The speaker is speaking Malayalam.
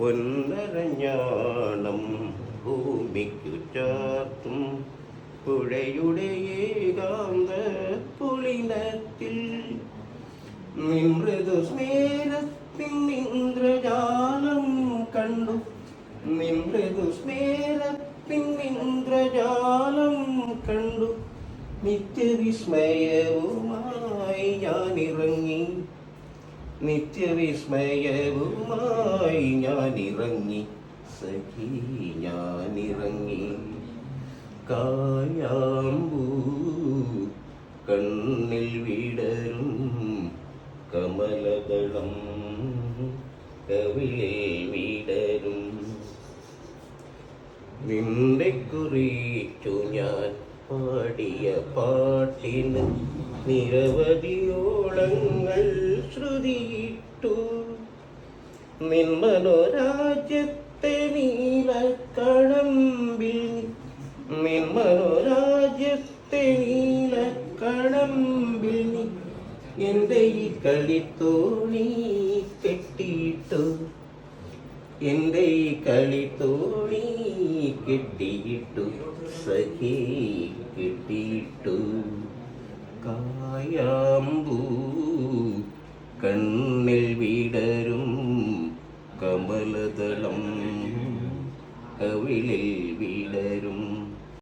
പൊന്നരഞ്ഞാണം ഭൂമിക്കു ചാർത്തും പുഴയുടെ ഏകാന്ത പുളിനത്തിൽ. നിമൃദു സ്മേരത്തിൻ കണ്ടു. നിമൃദു സ്മേരത്തിൻ ഇന്ദ്രജാലം കണ്ടു. നിത്യവിസ്മയവുമായി ഞാനിറങ്ങി. നിത്യവിസ്മയവുമായി ഞാനിറങ്ങി. സഖി ഞാനിറങ്ങി. കായാമ്പൂ കണ്ണിൽ വിടരും കമലദളം. കവിളിൽ വിടരും. നിന്റെ കുറിച്ചു ഞാൻ പാടിയ പാട്ടിന് നിരവധിയോളങ്ങൾ നിന്മനോരാജ്യത്തെ നീലക്കടമ്പിൽ നിന്മനോരാജ്യത്തെ നീലക്കടമ്പിൽ നീ എന്റെ ഈ കളിത്തോണി കെട്ടിയിട്ടു എന്റെ ഈ കളിത്തോണി കെട്ടിയിട്ടു സഖി കെട്ടിയിട്ടു കായാമ്പൂ കണ്ണിൽ വീടരും കമലതളം. കവിളിൽ